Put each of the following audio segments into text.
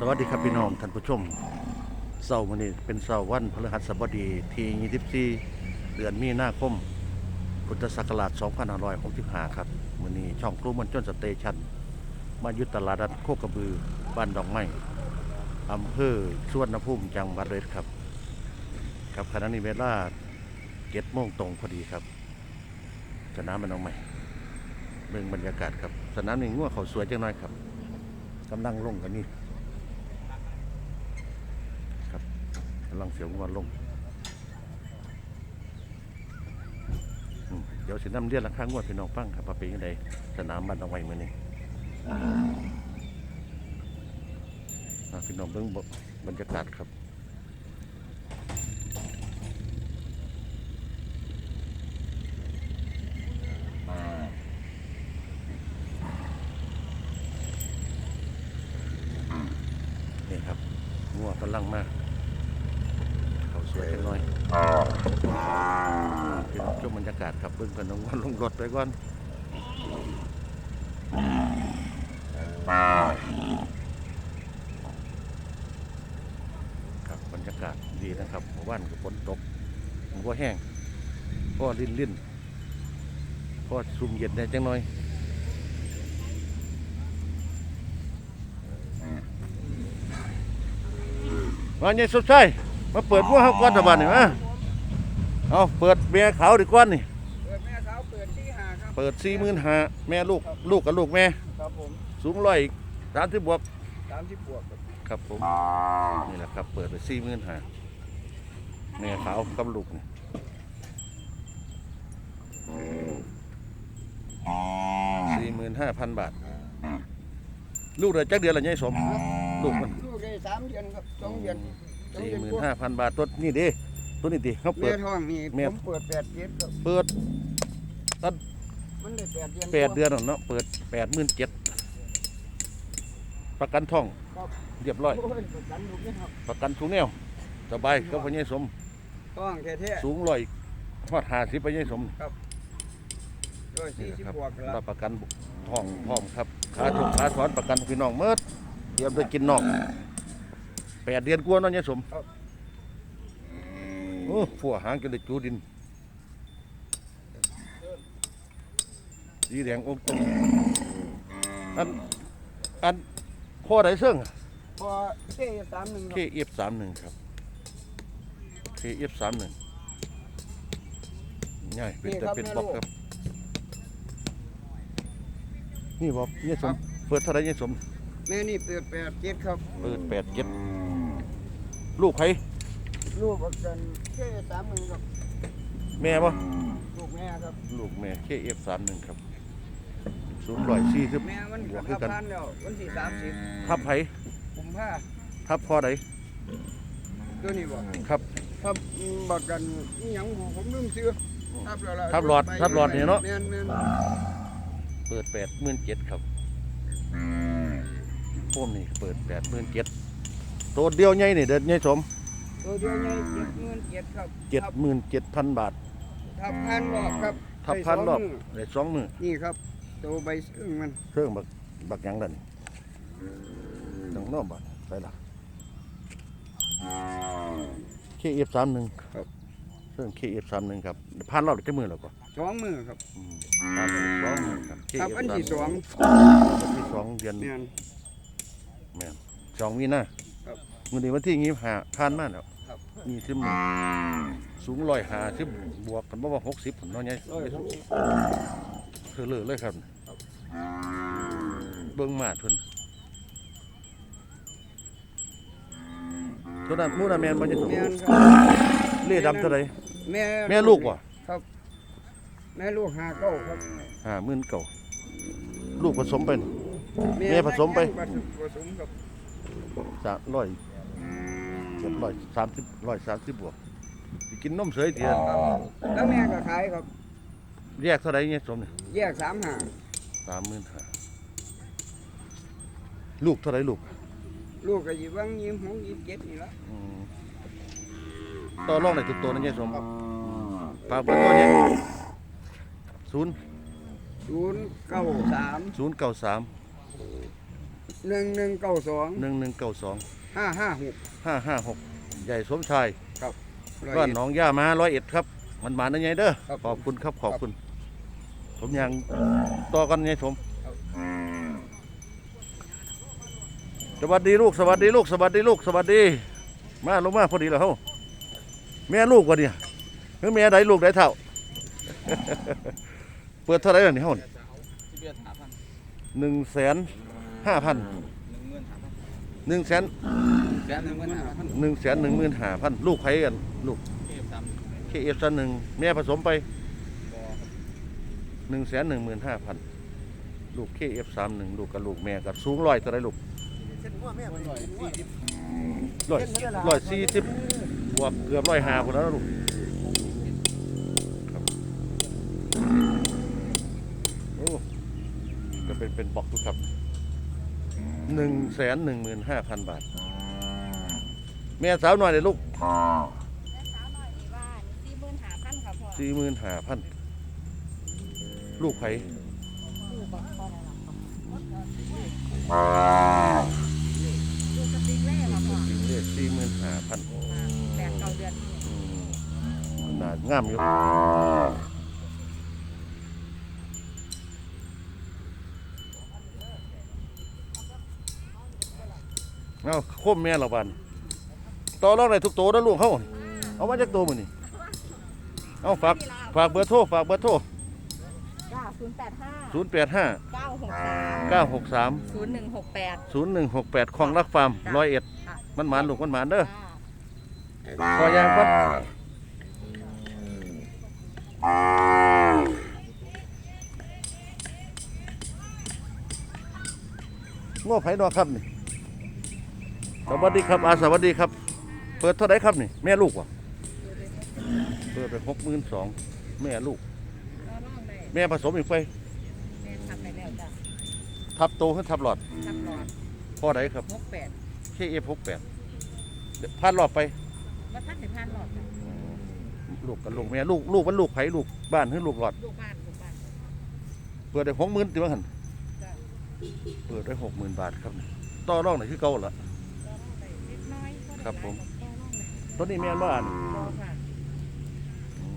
สวัสดีครับพี่น้องท่านผู้ชมเสาร์วันนี้เป็นเสาร์วันพฤหัสบดีที่24เดือนมีนาคมพุทธศักราช2565ครับวันนี้ช่องครูมันจนสเตชันมายุตลาดนัดโคกระบือบ้านดอกไม้อำเภอสวนภูมิจังหวัดเลยครับครับขณะนี้เวลาเจ็ดโมงตรงพอดีครับสนามบ้านดอกไม้เบิ่งบรรยากาศครับสนามนี้งัวเขาสวยจังน้อยครับกำลังลงกันนี่ ครับกำลังเสียวงวนลงอืมเดี๋ยวสิน้ำเลียนราคางวดพี่น้องฟังครับว่าเป็นยังไงสนามบ้านเอาไว้มือนี้อ่าพี่น้องเบิ่งบรรยากาศครับนี่ครับงัวกำลังมาเขาสวยจังน้อยพี่น้องชมบรรยากาศครับเบิ่งกันน้องวันลงรถไปก่อน ครับบรรยากาศดี นะครับหมู่บ้านก็ฝนตกมันก็แห้งก็ลิ่นลิ่นๆก็ซุ่มเย็นได้จังหน่อยมาเนี่ยสุดท้ายมาเปิดหัวเขาก้อนตะบันนี่มาเอาเปิดเมียขาวดีกว่านี่ เปิดแม่เท้าเปิดที่หาครับ เปิดสี่หมื่นห้าแม่ลูกลูกกับลูกแม่ครับผมสูงร้อยสามสิบบวกสามสิบบวกครับ ครับผม นี่แหละครับ เปิดไปสี่หมื่นห้าแม่ ขาวกับลูกนี่สี่หมื่นห้าพันบาท ลูกเดือนจักเดือนละไงสม ลูกมันลูกได้สามเดือนครับสองเดือนสองสี่เดือนหมื่นกว่าห้าพันบาทตัวนี่ดิตัวนี้ดิเขาเปิแม่ดท้องนี่แม่ผมเปิดแปดเดือนครับเปิดมันได้แปดเดือนแปดเดือนแล้วเนาะเปิดแปดหมื่นเจ็ดประกันท่องครับเรียบร้อย โอ้ยประกันลูกนี่ครับประกันทุกแนวสบายก็พอใหญสม ท้องแท้สูงร้อยทอดหาสิพอใหญสมๆร้อยนี่สี่สิบนะครับบวกแล้รัวบประกันท้องพร้อมครับขาถูกขาถอนประกันพี่น้องเมื่อเตรียมด้วยกินนอกแปดเดือนกว่าเนาะเนี่ยสมโอ้ผัวหางจะเลยจูดินสีแดงอมตรงอันอันข้อใดเสื่องพอเท่สามหนึ่งคเครับเอฟสามหนึ่งครับ เคเอฟสามหนึ่งง่ายเป็นแต่เป็นบล็อกครับ นี่บอกเนี่ยสม เปิดเท่าไรเนี่ยสม แม่นี่เปิดแปดเจ็ดครับเปิดแปดเจ็ดลูกไผลูกประกันเท่สามหนึ่งครับแม่ปะลูกแม่ครับลูกแม่เคเอฟสามหนึ่งครับศูนย์ร้อยสี่สิบแม่มันบวกขัคือบกันพันแล้ววันที่สามสิบทับไผกุมภาทับพอใดตัวนี้บอกครับ ทับบักกันนี่ยังหูผมลืมซื้อทับแล้วล่ะทับหลอดทับหลอดเนี่ยเนาะแม่นแม่นเปิดแปดหมื่นเจ็ดครับพวกนี้เปิดแปดหมื่นเจ็ดตัวเดียวใหญ่นี่เด็ดใหญ่สมตัวเดียวไงเจ็ดหมื่นเจ็ดครับเจ็ดหมื่นเจ็ดพันบาททับพันรอบครับทับพันรอบได้สงมื้ได้สองมือนี่ครับตัวใบซึ่งมันเครื่องบักบักหยังดันจังน้อบักไปละ เคเอฟสามหนึ่งเครื่องเคเอฟสามหนึ่งครับพันรอบได้จักมือแล้วก็สองมือครับอืมพันรอบได้สองมือครับทับอันที่สองวันที่สองเดือนแม่นแม่นสองมีนาครับมือนี้วันที่งี้หาผ่านมาแล้วครับ นี่สิบมือสูงร้อยหาสิบบวกกันบ่ว่าหกสิบผมน้อยไงร้อยหกสิบคือเลือเลยครับ เบิ่งมาดเพิ่น ตัวนั้นหมู่นั้นแม่นบ่จะถูกแม่นครับเล่ดำเท่าไหร่แม่แม่ลูกว่ะครับ แม่ลูกหาเก้าครับห้าหมื่นเก่าลูกผสมไปนี่ แม่ผสมไป ผสมครับสามร้อยเจ็ดร้อยสามสิบร้อยสามสิบบวกสิกินนมเสยเดียแล้วแม่ก็ขายครับ แยกเท่าไหร่เนี่ยสมเนี่ยแยกสามหาสามหมื่นห้าลูกเท่าไหร่ลูก ลูกก็อยู่วังยิ้มหงยิ้มเจ็ดนี่ละอืมต่อรองได้ทุกตัวนะเนี่ยสมฝากเบอร์โทรเนี่ยศูนย์ศูนย์เก้าสามศูนย์เก้าสามหนึ่งหนึ่งเก้าสองหนึ่งหนึ่งเก้าสองห้าห้าหกห้าห้าหกใหญ่สมชายร้อยก็เอ็ดหนองย่ามาร้อยเอ็ดครับ มันหมาได้ไงเด้อครับขอบคุณครับขอบคุณ ผมยังต่อกันไงผม สวัสดีลูกสวัสดีลูกสวัสดีลูกสวัสดี มาลงมาพอดีแล้วเฮาแม่ลูกวะเนี่ยหรือแม่ใดลูกใดเท่า เปิดเท่าไหร่ล่ะนี่เฮานี่เอ็ดหาพันหนึ่งแสนห้าพันหนึ่งแสนหนึ่งแสนหนึ่งหมื่นห้าพันลูกไผกันลูกเคเอฟซันหนึ่งแม่ผสมไปหนึ่งแสนหนึ่งหมื่นห้าพันลูกเคเอฟสามหนึ่งลูกกับลูกแม่กับสูงร้อยตัวไรลูก ร้อยร้อยสี่สิบบวกเกือบร้อยห้าคนแล้วลูกโอ้ก็เป็นเป็นบอกทุกครับหนึ่งแสนหนึ่งหมื่นห้าพันบาท แม่สาวหน่อยเลยลูกแม่สาวน้อยนี่ว่าสี่หมื่นห้าพันค่ะพ่อสี่หมื่นห้าพันลูกไผ เล่ค่ะพ่อจริงเลยสี่หมื่นห้าพันแปดเก้าเดือนนี่น่างามอยู่เอาโคมแม่เราบันต่อรองได้ทุกโตัวนะลูกเขาเอามาจากโตมือนี่เอาฝากฝากเบอร์โทรฝากเบอร์โทรจ้าศูนย์แปดห้าศูนย์แปดห้าเก้าหกสาม เก้าหกสามศูนย์หนึ่งหกแปดศูนย์หนึ่งหกแปดของรักฟาร์มร้อยเอ็ดค่ะ มันหมานลูกมันหมานเด้อจ้าพอยางก่อนง้อไผ่ดอกครับนี่สวัสดีครับอาสวัสดีครับ เปิดเท่าไหรครับนี่ แม่ลูกวะเปิดไปหกหมื่นสองแม่ลูกก็ร้องได้แม่ผสมอีกไป แม่ทำไปแล้วจ้ะ ทับโตขึ้นทับหลอดทับหลอดพ่อไหนครับหกแปดเคเอฟหกแปดพันรอบไปว่าท่านถึงพันหลอดจ้ะลูกกับลูกแม่ลูกลูกมันลูกไผ่ลูกบ้านหรือลูกหลอดลูกบ้านลูกบ้านเปิดได้หกหมื่นติว่าหันจ้ะเปิดได้หกหมื่นบาทครับต่อรองไหนคือเก่าละก็ร้องได้เล็กน้อยก็ได้ครับผมก็ร้องได้ต้นนี้แม่นบ้านรอค่ะ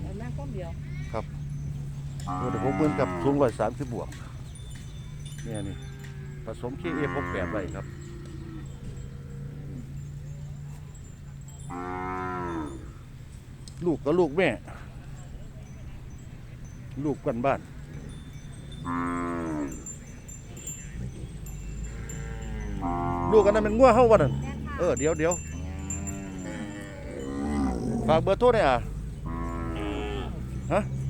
เอาแม่ก้มเดียวเปิดได้หกหมื่นกับสูงร้อยสามสิบบวกเนี่ยนี่ ผสมเคเอฟหกแปดไว้ครับลูกกับลูกแม่ ลูกกันบ้านลูกกันนั้นเป็นงัวเฮาวันนั้นแม่ค่ะเออเดี๋ยวเดี๋ยวฝากเบอร์โทรได้อะ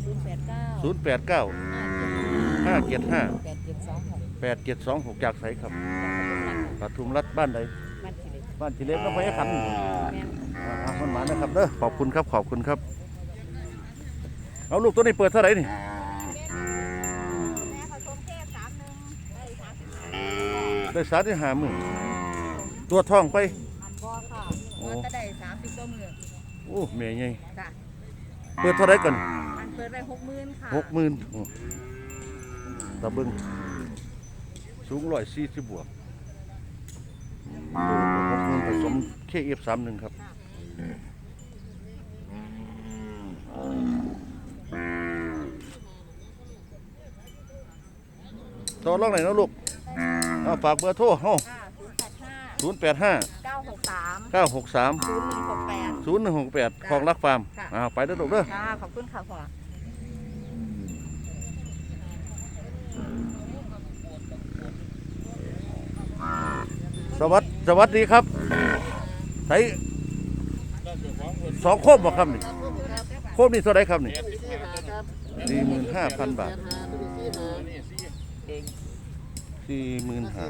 ศูนย์แปดเก้าศูนย์แปดเก้าห้าเจ็ดห้า แปดเจ็ดสองหกแปดเจ็ดสองหกจากไสครับปทุมรัฐบ้านใดมันสิเล็กบ้านทีเล็กน้องไม้ขันแม่นอ่ามันหมานะครับเด้อขอบคุณครับขอบคุณครับ เอาลูกตัวนี้เปิดเท่าไหร่นี่แม่ผสมแค่สามหนึ่งได้สามสิบห้าได้สามที่หาหมื่นตัวทองไปอันบอค่ะโอ้ก็จะได้สามสิบตัวมือโอ้เมียไงจ้ะเปิดเท่าไหร่กันมันเปิดไปหกหมื่นค่ะหกหมื่นตะเบึง สูงร้อยสี่สิบบวกหกหมื่นผสมเคเอฟสามหนึ่งครับต่อรองไหนอยเนาะลูกเอาฝากเบอร์โทรเฮาค่ะศูนย์แปดห้าศูนย์แปดห้าเก้าหกสามเก้าหกสามศูนย์หนึ่งหกแปดศูนย์หนึ่งหกแปดของรักฟาร์มค่ะอ่าไปเด้อลูกเด้อค่ะขอบคุณค่ะพ่อ สวัสดสวัสดีครับใส่สองโคมบ่ครับนี่โคมนี่เท่าไหรครับนี่สี่หมื่นห้าพันบาทสี่หมื่นห้า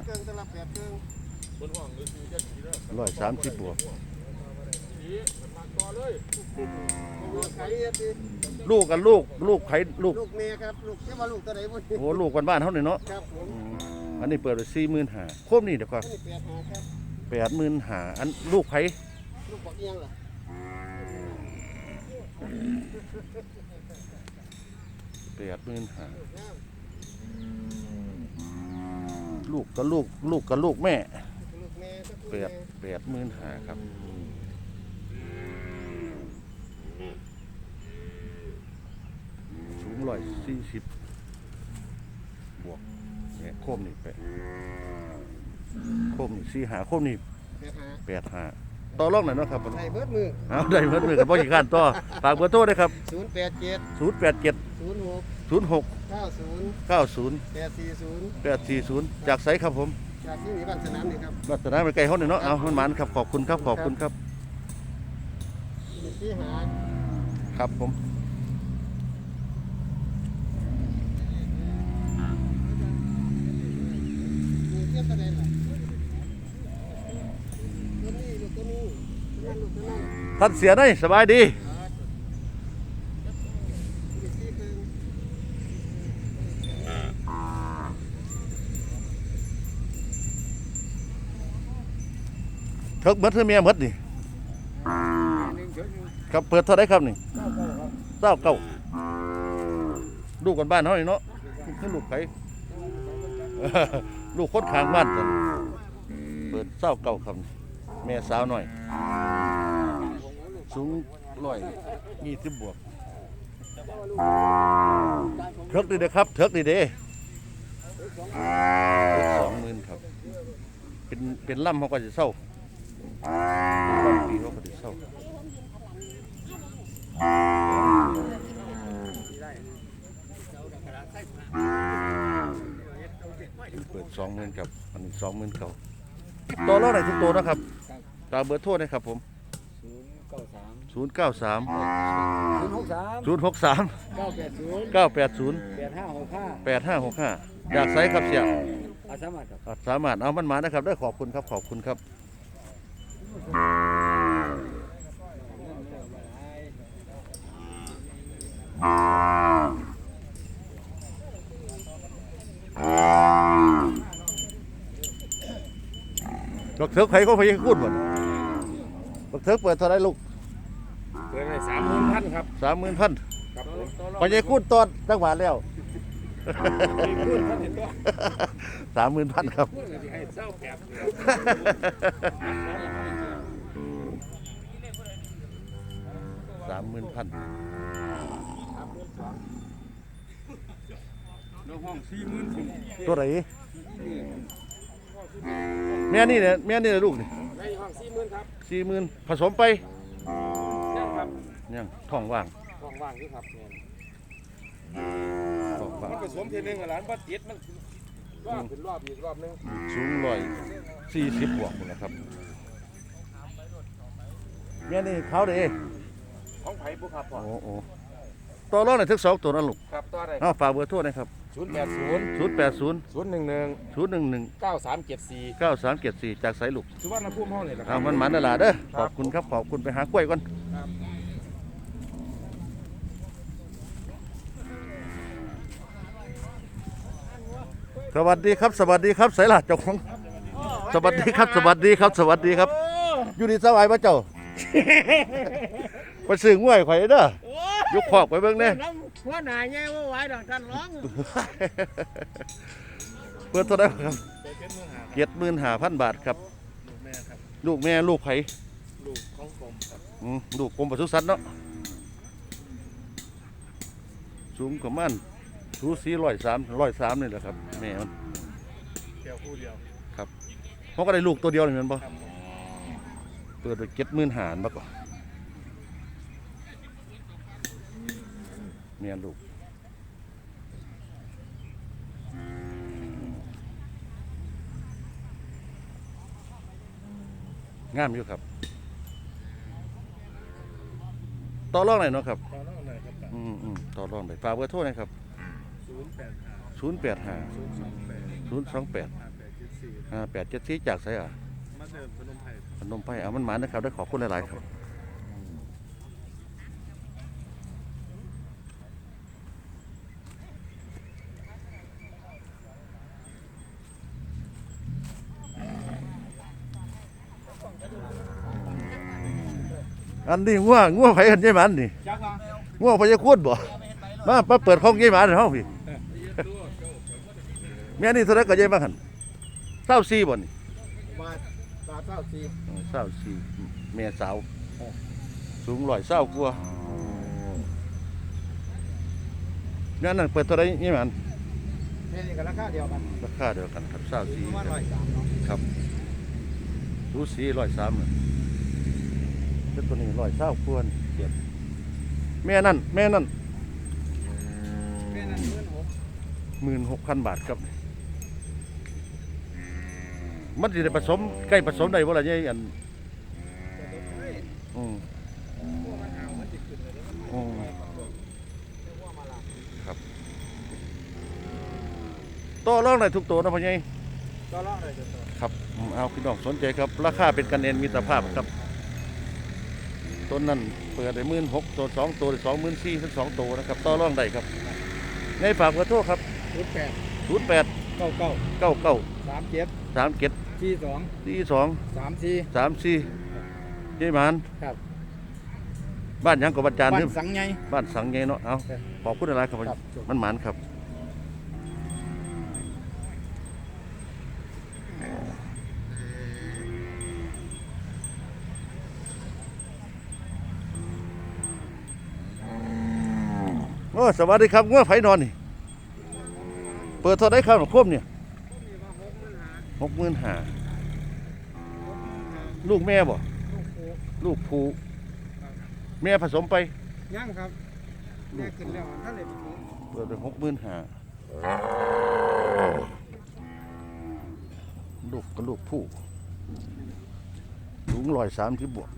ร้อยสามสิบบวกลูกกันลูก ลูกไผลูกลูกเมียครับลูกเชื่อว่าลูกตัวไหนบุญโอ้ลูกกันบ้านเท่านี้เนาะครับผม อืมอันนี้เปิดไปสี่หมื่นห้าโคมนี่เดี๋ยวก่อนอันนี้แปดหาครับแปดหมื่นห้าอันลูกไผลูกบอกเอียงเหรอแปดหมื่นห้าลูกกับลูกลูกกับลูกแม่ลูกแม่ก็แปดแปดหมื่นหาครับ สูงร้อยสี่สิบบวก เนี่ยโคมนี่แปดโคมนี่สี่หาโคมนี่แปดหาแปดหาต่อรองหน่อยเนาะครับใส่เบิดมือเอาได้เพิ่มมือกับพ่อขีการต่อฝากเบอร์โทรด้วยครับศูนย์แปดเจ็ดศูนย์แปดเจ็ดศูนย์หกศูนย์หกเก้าศูนย์เก้าศูนย์แปดสี่ศูนย์แปดสี่ศูนย์จากไสครับผมจากที่หนีบ้านสนามนี่ครับรัตนาไปไกลเขาหน่อยเนาะเอามันหมันครับขอบคุณครับขอบคุณครับมีที่หาครับผมมีเทียบตัวใดล่ะตัวนี้ลูกตัวนี้ตัวนั้นลูกตัวนั้น ท่านเสียได้สบายดีเทิกเมดเธอเมียเมดนี่หนึ่งเยอะอยู่ครับเปิดเท่าไรครับนี่เก้าเก้าเต้าเก้าลูกกันบ้านเฮานี่เนาะคือลูกไผลูกคนข้างบ้านกันเปิดเต้าเก้าครับแม่สาวหน่อย สูงร้อยยี่สิบบวกเทิกดีเด้อครับเทิกดีเด้สองหมื่นครับ เป็นเป็นล่ำเขาก็จะเศร้าเป็นล่ำปีเขาก็จะเศร้าเปิดสองหมื่นครับ อันนี้สองหมื่นเก่าตัวละไหนทุกตัวนะครับตามเบอร์โทรนะครับผม ศูนย์เก้าสาม0 9 3ศูนย์หกสาม0 6 3เก้าแปดศูนย์9 8 0แปดห้าหกห้า8 5 6 5อยากไซครับเสียอาสามัครครับอะสามารถเอามันมานะครับได้ขอบคุณครับขอบคุณครับบักเถิกไผก็พยายคูดหมดบักเถิกเปิดเท่าไรลูก เปิดเลยสามหมื่นพันครับสามหมื่นพันครับผมพยายคูดตอนจังหวะแล้วมีพูดพันเห็นตัวสามหมื่นพันครับ พูดเลยสิให้เศร้าแปดสามหมื่นพันน้องห้องสี่หมื่นสี่ตัวไหนแม่นี่เนี่ยแม่นี่เนี่ยลูกนี่ในห้องสี่หมื่นครับสี่หมื่นผสมไปยังครับ ยังท้องว่างห้องว่างอยู่ครับเนี่ยท้องว่างมันผสมทีหนึงกับหลานบัดจิตมันรอบเป็นรอบอีกรอบหนึงสูงร้อยสี่สิบบวกหมดแล้วครับแม่นี่เขาเด้ของไผ่บุครับพ่อโอ้โหตัวร้องไหนทั้งสองตัวนั่นลูกครับต่อได้เอาฝากเบอร์โทรหนะครับศูนย์แปดศูนย์ศูนย์แปดศูนย์ศูนย์หนึ่งหนึ่งศูนย์หนึ่งหนึ่งเก้าสามเจ็ดสี่เก้าสามเจ็ดสี่จากสายลูกสุวรรณภูมิห้องนี่แหละคเอารับ มันหมันนั่นล่ะเด้อคขรับอบคุณครับขอบคุณไปหากล้วยก่อน ครับ สวัสดีครับ สวัสดีครับสายล่ะเจ้าของสวัสดีครับ สวัสดีครับ สวัสดีครับ อยู่ดีสบายปะเจ้าไปซื้อง่วยข่อยเด้อยกขอกไปเบิ่งแน่น้ำหัวหน้าแย่ว่าไหวดอกท่านร้องเปิดเท่าไหร่ครับเจ็ดหมื่นห้าพันบาทครับแม่ครับลูกแม่ลูกไผลูกของผมครับอืมลูกกรมปศุสัตว์เนาะสูงประมาณ สูสีร้อยสามร้อยสามนี่แหละครับแม่มันเดียวคู่เดียวเขาก็ได้ลูกตัวเดียวนี่แมันบ่ครับผมเปิดไปเจ็ดหมื่นหารมาก่อนเมียลูกงามอยู่ครับต่อรองไหนอยเนาะครับตอนนั้นไหนครับ อืมอืมต่อรองไหนอยฝากเบอร์โทรหนะครับ ศูนย์แปดห้าศูนย์แปดห้าศูนย์สองแปดศูนย์สองแปดห้าแปดเจ็ดสี่ห้าแปดเจ็ดสี่จากไสอะมาเดินพนมไพรพนมไพรเอามันหมานะครับได้ขอบคุณหลาย ๆ ครับอันนี้ง่วงง่วงไผกันใช่มันนี่จักว่าง่วงพยาคูดบ่มามาเปิดห้องยี่หมาในห้องพี่ แม่นี่เท่าไรก็ยี่มาหันเศร้าสี่บ่นี่บาทบาทเท่าสี่เศร้าสี่แม่สาว สูงร้อยเศร้ากว่าเนี่ยนั่นเปิดเท่าไหรนี่มันนี่นี่ก็ราคาเดียวกันราคาเดียวกันครับเศร้าสี่ประมาณร้อยสามเนาะครับสูสีร้อยสามเลยเป็นตัวนี้ร้อยเศร้าควรเก็บแม่นั่นแม่นั่นแม่นั่นหมื่นหกหมื่นหกพันบาทครับ มันจะได้ผสมใกล้ผสมได้บ่ล่ะเนี่ยอันจะได้เฮ้ยอืมพวกมันเอามันจะขึ้นเลยมันอืมเรียกว่ามาละต่อรองได้ทุกตัวนะพ่อใหญ่ก็ร้องได้จนตัวครับอืมเอาพี่น้องสนใจครับ ราคาเป็นกันเองมีตรภาพครับต้นนั้นเปิดได้หมื่นหกตัวสองตัวสองหมื่นสี่ทั้งสองตัวนะครับ ต่อรองได้ครับในฝากเบอร์โทรครับศูนย์แปดศูนย์แปด เก้าเก้าเก้าเก้าสามเจ็ดสามเจ็ดสี่สองสี่สองสามสี่สามสี่ยี่หมานครับ บ้านหยังกับบ้านจานบ้านึนสังไง บ้านสังไงเนาะเอาครับขอบคุณอะไรครับครับ มันหมานครับโอ้สวัสดีครับง้อไผนอนนี่ เปิดเท่าไดครับคมเนี่ยหกหมื่นห้าลูกแม่บ่ลูกโคลูกผูแม่ผสมไปย่างครับแม่ขึ้นแล้วถ้าเลยไปถึงเปิดไปหกหมื่นห้าลูกก็ลูกผู้สูงร้อยสามที่บวก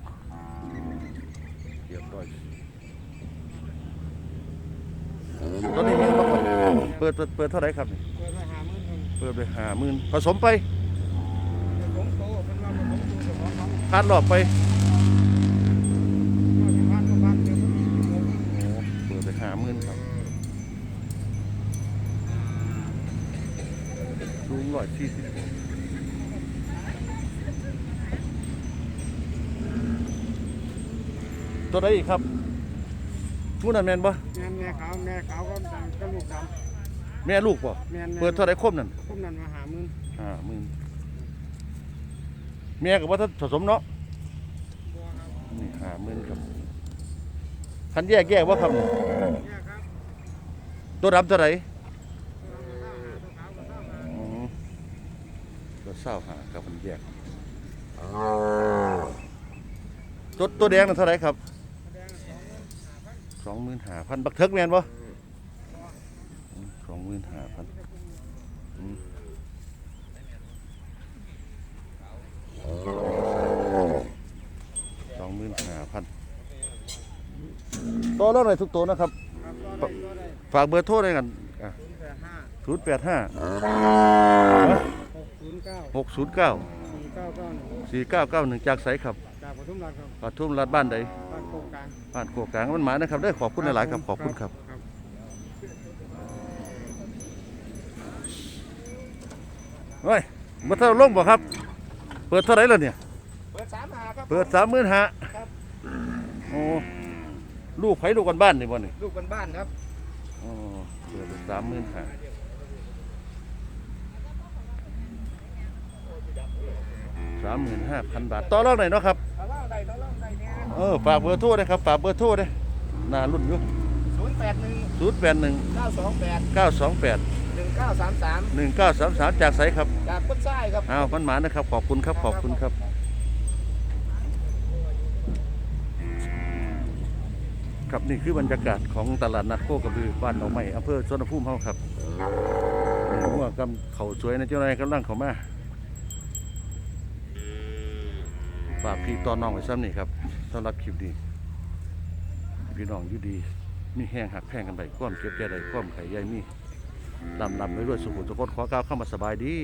เรียบร้อยตอนนี้มีมาก่อนเปิดเปิดเปิดเท่าไหรครับนี่เปิดไปหาหมื่นหนึ่งเปิดไปห้าหมื่นผสมไปผมโตเป็นว่าผมโตเจ้าของเขาคาดรอบไปว่าที่บ้านก็บ้านเดียวผมผมโอ้เปิดไปห้าหมื่นครับสูงร้อยสี่สิบตัวไหนอีกครับมูนันแมนบ่ แม่แม่ขาวแม่ขาวก็ก็ลูกด แม่ลูกบ่ำแม่เปิดเท่าไหรครบนั่นผมนั่นมาหาหมื่นห้าหมื่นแม่กับว่าถ้าผสมเนาะบัวครับนี่ห้าหมื่นครับคันแยกแยกว่าครับนี่เนี่ยครับตัวดำเท่าไหรตัวขาวกับเศร้าหาอืมตัวเศร้าหาครับมันแยกตัวตัวแดงนั่นเท่าไหรครับแดงสองหมื่นห้าพันสองหมื่นห้าพันบักเทิกแมนบ่สอง หมื่นห้าพันสองหมื่นห้าพันตัวแล้วหน่อยทุกตัวนะครับครับก็ได้ก็ได้ฝากเบอร์โทรได้กันศูนย์แปดห้าศูนย์แปดห้าหกศูนย์เก้าหกศูนย์เก้าสี่เก้าเก้าหนึ่งสี่เก้าเก้าหนึ่งจากไสครับจากปทุมราชครับปทุมรัฐบ้านใดบ้านโคกกลางบ้านโคกกลางมันหมายนะครับได้อขอบคุณหลายๆครับขอบคุณครับ ครับ เฮ้ยมาเท่าลงบ่ครับ เปิดเท่าไหรแล้วเนี่ย เปิดสามหาครับ เปิดสามหมื่นห้าครับ โอ้ลูกไผลูกกันบ้านนี่บ่นี่ลูกบ้านๆครับ อ๋อเปิดสามหมื่นห้าสามหมื่นห้าพันบาท ต่อรองหน่อยเนาะครับ ตะล่างใดตะล่างใดเนี่ยเออฝากเบอร์โทรได้ครับฝากเบอร์โทรได้น่ารุ่นอยู่ศูนย์แปดหนึ่งศูนย์แปดหนึ่งเก้าสองแปดเก้าสองแปด หนึ่งเก้าสามสามหนึ่งเก้าสามสามจากไสครับ จากพุทธไส้ครับอ้าวมันหมานะครับ ขอบคุณครับ ขอบคุณครับครับนี่คือบรรยากาศของตลาดนัดโคกระบือบ้านหนองใหม่อำเภอสวนภูมิเฮาครับหัวกำเขาสวยนะเจ้านายกำลังเขามาฝากพี่ตอนน้องไว้ซ้ำนี่ครับสำหรับคลิปนี้พี่น้องอยู่ดี มีแห้งหักแพงกันไปความเก็บใจใดความไข่ใยมี ลำลำไปด้วยสุขุมสุขนขอกล่าวเข้ามาสบายดี